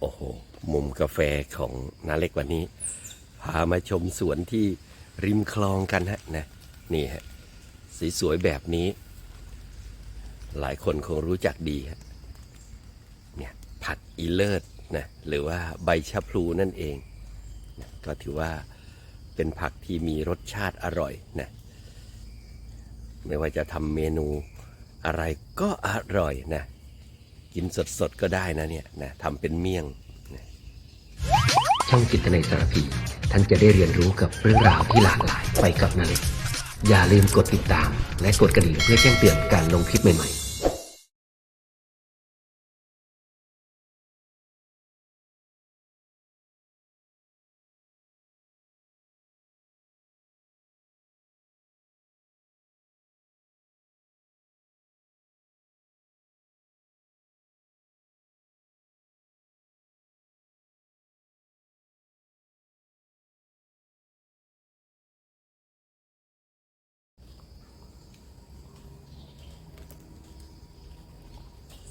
โอ้โห มุมกาแฟของนาเล็กวันนี้ พามาชมสวนที่ริมคลองกันฮะนะ นี่ฮะสสวยๆแบบนี้ หลายคนคงรู้จักดีฮะเนี่ยผักอีเลิศนะหรือว่าใบชะพลูนั่นเองนะก็ถือว่าเป็นผักที่มีรสชาติอร่อยนะไม่ว่าจะทำเมนูอะไรก็อร่อยนะ กินสดๆก็ได้นะเนี่ยนะทำเป็นเมี่ยงช่องจิตในสารพี ท่านจะได้เรียนรู้กับเรื่องราวที่หลากหลายไปกับนาเล็กอย่าลืมกดติดตาม และกดกระดิ่งเพื่อแจ้งเตือนการลงคลิปใหม่ๆ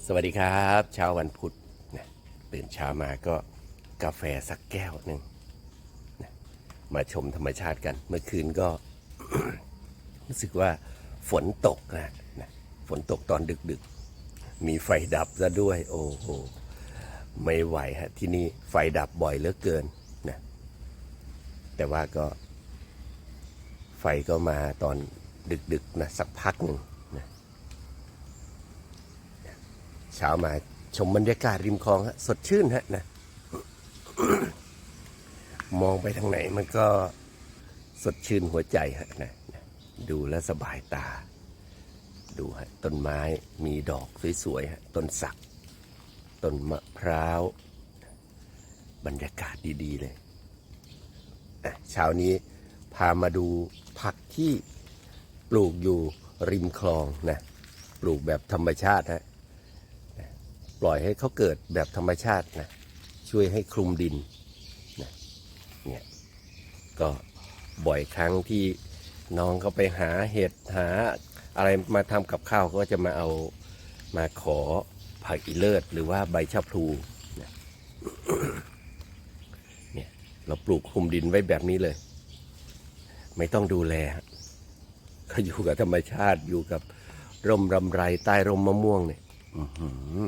สวัสดีครับเช้าวันพุธนะตื่นเช้ามาก็กาแฟสักแก้วหนึ่งนะมาชมธรรมชาติกัน เมื่อคืนก็ รู้สึกว่าฝนตกนะนะฝนตกตอนดึกๆ มีไฟดับซะด้วย โอ้โหไม่ไหวฮะที่นี่ไฟดับบ่อยเหลือเกินนะแต่ว่าก็ ไฟก็มาตอนดึกๆนะสักพักหนึ่งนะ เช้ามาชมบรรยากาศริมคลองฮะสดชื่นฮะนะ มองไปทางไหนมันก็สดชื่นหัวใจฮะนะดูแลสบายตา ดูฮะต้นไม้มีดอกสวยๆฮะต้นสักต้นมะพร้าว บรรยากาศดีๆเลยเช้านี้พามาดูผักที่ปลูกอยู่ริมคลองนะ ปลูกแบบธรรมชาติฮะ ปล่อยให้เขาเกิดแบบธรรมชาตินะช่วยให้คลุมดินนะเนี่ยก็บ่อยครั้งที่น้องเขาไปหาเห็ดหาอะไรมาทำกับข้าวก็จะมาเอามาขอผักอีเลิศหรือว่าใบชะพลูนะเนี่ยเราปลูกคลุมดินไว้แบบนี้เลย ไม่ต้องดูแลก็อยู่กับธรรมชาติอยู่กับร่มรำไรใต้ร่มมะม่วงเนี่ย อือหือ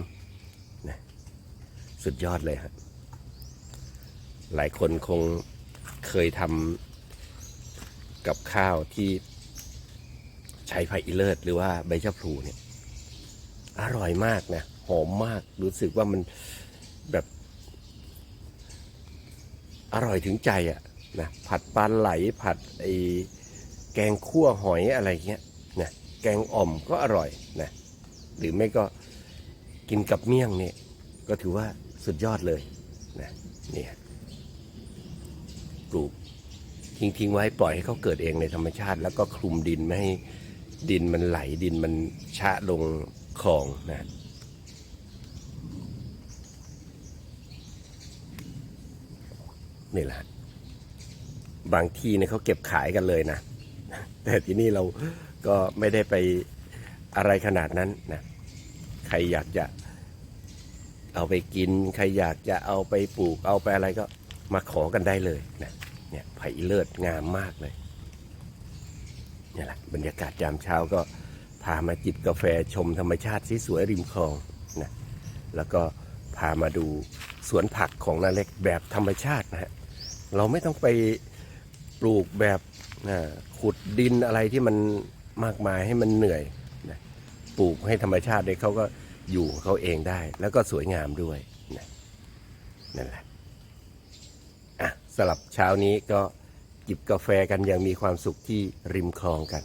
สุดยอดเลยฮะหลายคนคงเคยทำกับข้าวที่ใช้ไผ่อีเลิศหรือว่าใบชะพลูเนี่ย อร่อยมากนะ หอมมากรู้สึกว่ามันแบบ อร่อยถึงใจอะ่ะนะผัดปลาไหลผัดไอแกงคั่วหอยอะไรเงี้ยนะแกงอ่อมก็อร่อยนะหรือไม่ก็กินกับเมี่ยงเนี่ย ก็ถือว่า สุดยอดเลยนะเนี่ยปลูกทิ้งทิ้งไว้ปล่อยให้เขาเกิดเองในธรรมชาติ แล้วก็คลุมดินไม่ให้ดินมันไหลดินมันชะลงคลองนะนี่แหละบางที่เนี่ยเขาเก็บขายกันเลยนะ แต่ที่นี่เราก็ไม่ได้ไปอะไรขนาดนั้นนะ ใครอยากจะ เอาไปกิน ใครอยากจะเอาไปปลูกเอาไปอะไรก็มาขอกันได้เลยนะเนี่ยไผ่เลิศงามมากเลยนี่แหละบรรยากาศยามเช้าก็พามาจิบกาแฟชมธรรมชาติที่สวยริมคลองนะแล้วก็พามาดูสวนผักของนาเล็กแบบธรรมชาตินะฮะเราไม่ต้องไปปลูกแบบอ่าขุดดินอะไรที่มันมากมายให้มันเหนื่อยปลูกให้ธรรมชาติเนี่ยเขาก็ อยู่เขาเองได้ แล้วก็สวยงามด้วยนะนั่นแหละอะสลับเช้านี้ก็จิบกาแฟกันอย่างมีความสุขที่ริมคลองกัน